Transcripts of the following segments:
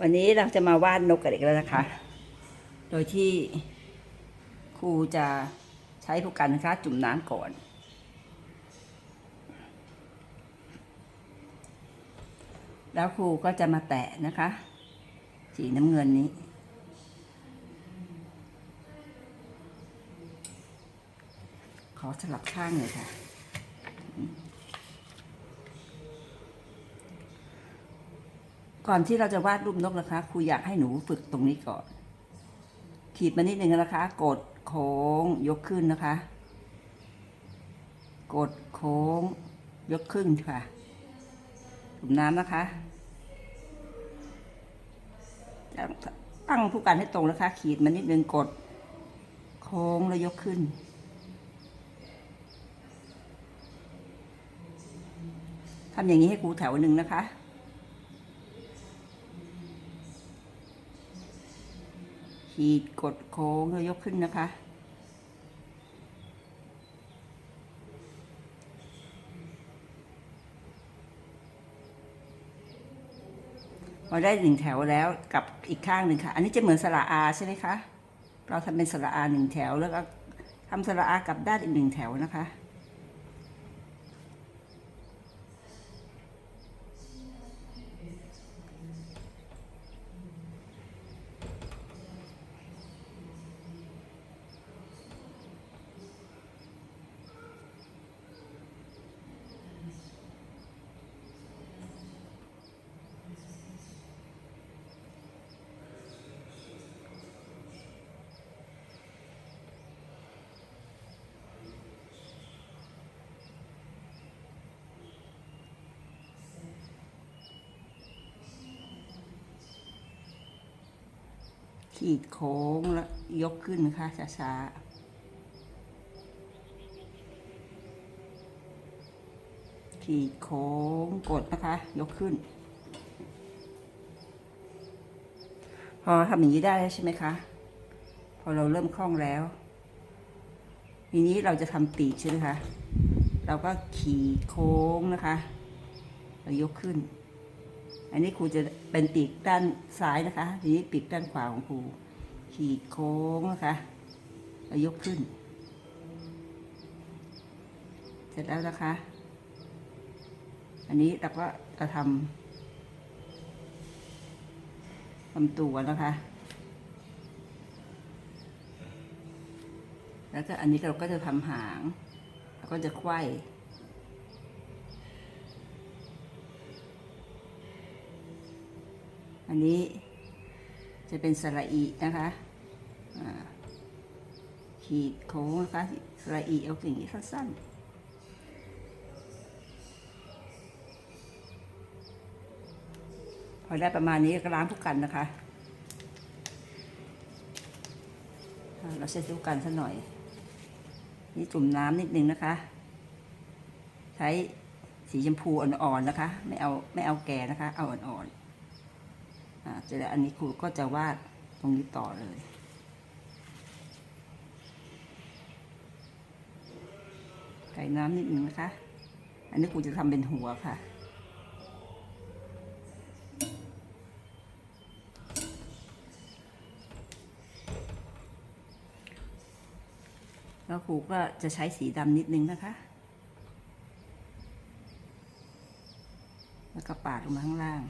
วันนี้เราจะมาวาดนกกันอีกแล้วนะคะ โดยที่ครูจะใช้ผู้กันนะคะจุ่มน้ำก่อน แล้วครูก็จะมาแตะนะคะ สีน้ำเงินนี้ ขอสลับข้างหน่อยค่ะ ก่อนที่เราจะวาดรูปนกนะคะครูอยากให้หนูฝึกตรงนี้ก่อน ขีดมานิดนึงนะคะ กดโค้งยกขึ้นนะคะ กดโค้ง ยกขึ้นค่ะถุมน้ำนะคะจะตั้งผู้กันให้ตรงนะคะ ขีดมานิดนึงกด โค้งแล้วยกขึ้น ทำอย่างนี้ให้ครูแถวหนึ่งนะคะ ขีดกดโค้งแล้วยกขึ้นนะคะ พอได้หนึ่งแถวแล้วกับอีกข้างหนึ่งค่ะ อันนี้จะเหมือนสระอาใช่ไหมคะ เราทำเป็นสระอาหนึ่งแถวแล้วก็ทำสระอากลับด้านอีกหนึ่งแถวนะคะ ขีดโค้งแล้วยกขึ้นนะคะช้าๆขีดโค้งกดนะคะ ยกขึ้น พอทำอย่างนี้ได้แล้วใช่ไหมคะ พอเราเริ่มคล่องแล้ว ทีนี้เราจะทำปีกใช่ไหมคะ เราก็ขีดโค้งนะคะแล้วยกขึ้น อันนี้ครูจะเป็นปีกด้านซ้ายนะคะทีนี้ปีกด้านขวาของครูขีดโค้งนะคะแล้วยกขึ้น เสร็จแล้วนะคะ อันนี้เราก็จะทำทำตัวนะคะ แล้วก็อันนี้เราก็จะทำหาง แล้วก็จะไขว้ อันนี้จะเป็นสระอีนะคะขีดโค้งนะคะสระอีเอาอย่างนี้สั้นๆพอได้ประมาณนี้ก็ล้างทุกกันนะคะ เราใช้ทุกกันสักหน่อย นี่จุ่มน้ำนิดนึงนะคะ ใช้สีชมพูอ่อนๆนะคะ ไม่เอาไม่เอาแก่นะคะ เอาอ่อนๆ เสร็จแล้วอันนี้ครูก็จะวาดตรงนี้ต่อเลยใส่น้ำนิดนึงนะคะ อันนี้ครูจะทำเป็นหัวค่ะแล้วครูก็จะใช้สีดำนิดนึงนะคะ แล้วก็ปาดลงมาข้างล่าง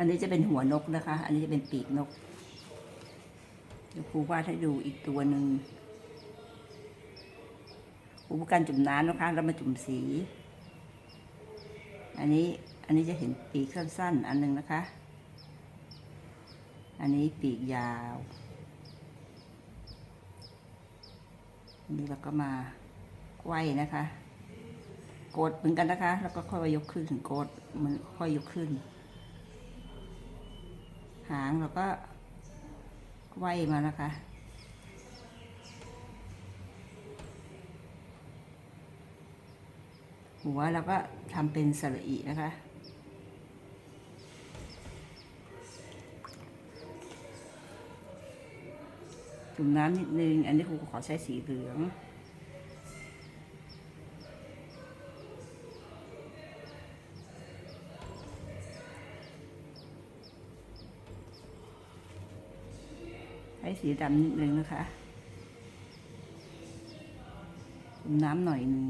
อันนี้จะเป็นหัวนกนะคะ อันนี้จะเป็นปีกนก เดี๋ยวครูวาดให้ดูอีกตัวหนึ่งครูการจุ่มน้ำนะคะแล้วมาจุ่มสี อันนี้อันนี้จะเห็นปีกสั้นๆอันหนึ่งนะคะ อันนี้ปีกยาวอันนี้เราก็มาไขว้นะคะ โกดเหมือนกันนะคะ แล้วก็ค่อยยกขึ้นโกดมันค่อยยกขึ้น หางเราก็ไว้มานะคะ หัวเราก็ทำเป็นสระอีนะคะจุ่มน้ำนิดนึง อันนี้ครูขอใช้สีเหลือง สีดำนิดนึงนะคะจุ่มน้ำหน่อยหนึ่ง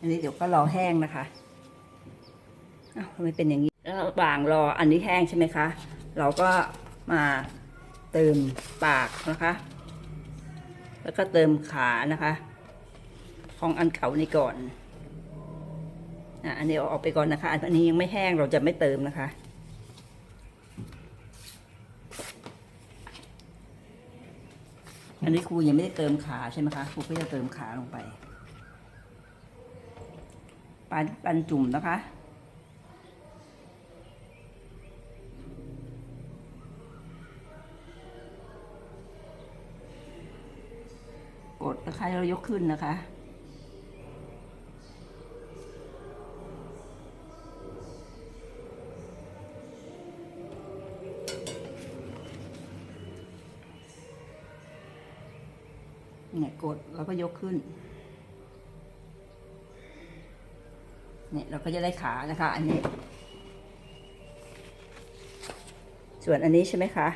อันนี้เดี๋ยวก็รอแห้งนะคะอ้าวทำไมเป็นอย่างนี้แล้วระหว่างรออันนี้แห้งใช่ไหมคะ เราก็มา เติมปากนะคะ แล้วก็เติมขานะคะ ของอันเก่านี่ก่อนอะอันนี้เอาออกไปก่อนนะคะ อันนี้ยังไม่แห้งเราจะไม่เติมนะคะอันนี้ครูยังไม่ได้เติมขาใช่ไหมคะครูก็จะเติมขาลงไปปันปันจุ่มนะคะ ดนะคะเรายกขึ้นนะคะ เนี่ยกดแล้วก็ยกขึ้น เนี่ยเราก็จะได้ขานะคะ อันนี้ ส่วนอันนี้ใช่ไหมคะ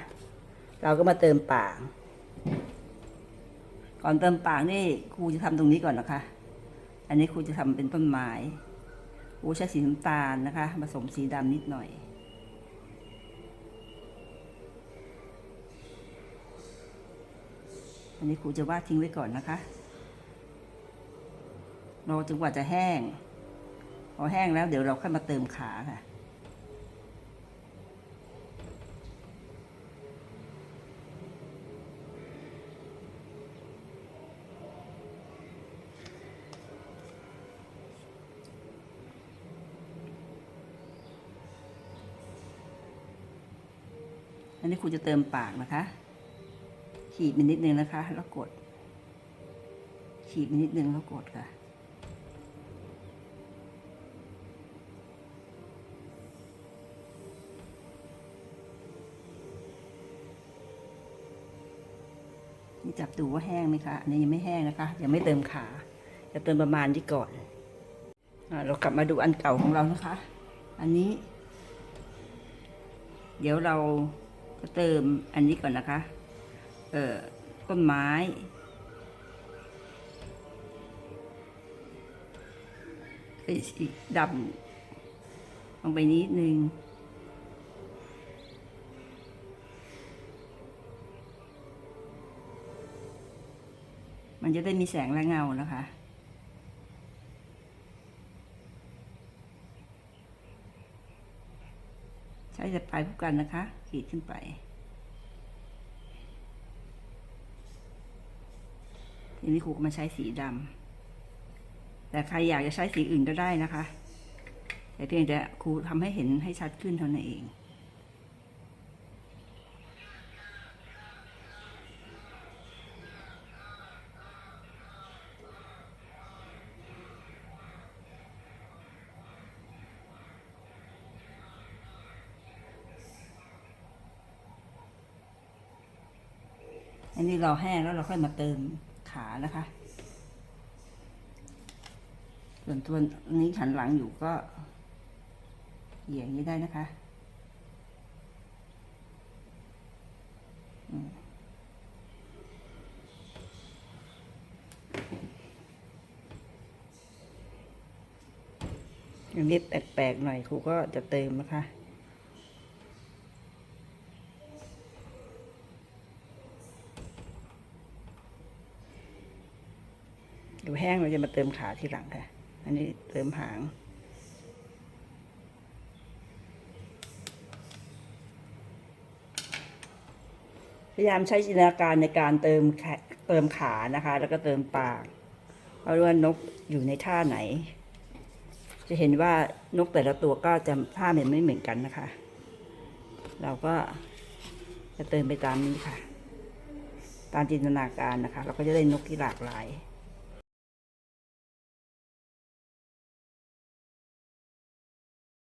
เราก็มาเติมปาก ก่อนเติมปากนี่ครูจะทำตรงนี้ก่อนนะคะ อันนี้ครูจะทำเป็นต้นไม้ครูใช้สีน้ำตาลนะคะผสมสีดำนิดหน่อย อันนี้ครูจะวาดทิ้งไว้ก่อนนะคะรอจนกว่าจะแห้ง พอแห้งแล้วเดี๋ยวเราค่อยมาเติมขาค่ะ อันนี้ครูจะเติมปากนะคะ ขีดไปนิดนึงนะคะ แล้วกด ขีดไปนิดนึงแล้วกดค่ะ นี่จับดูว่าแห้งไหมคะ อันนี้ยังไม่แห้งนะคะยังไม่เติมขา จะเติมประมาณนี้ก่อนอเรากลับมาดูอันเก่าของเรานะคะ อันนี้ เดี๋ยวเรา เติมอันนี้ก่อนนะคะ เอ่อต้นไม้ไอ้สีดำลงไปนิดนึงมันจะได้มีแสงและเงานะคะ จะไปลายผู้กันนะคะ ขีดขึ้นไป ทีนี้ครูก็มาใช้สีดำแต่ใครอยากจะใช้สีอื่นก็ได้นะคะ แต่เพียงแต่ครูทำให้เห็นให้ชัดขึ้นเท่านั้นเอง นนี้เราแห้งแล้วเราค่อยมาเติมขานะคะ ส่วนตัวนี้หันหลังอยู่ก็เหยียงอย่างนี้ได้นะคะอืมอย่างนี้แปลกๆหน่อยครูก็จะเติมนะคะ เดี๋ยวแห้งเราจะมาเติมขาทีหลังค่ะ อันนี้เติมหาง พยายามใช้จินตนาการในการเติมเติมขานะคะ แล้วก็เติมปากเอาว่านกอยู่ในท่าไหน จะเห็นว่านกแต่ละตัวก็จะท่ามันไม่เหมือนกันนะคะ เราก็จะเติมไปตามนี้ค่ะ ตามจินตนาการนะคะ เราก็จะได้นกที่หลากหลาย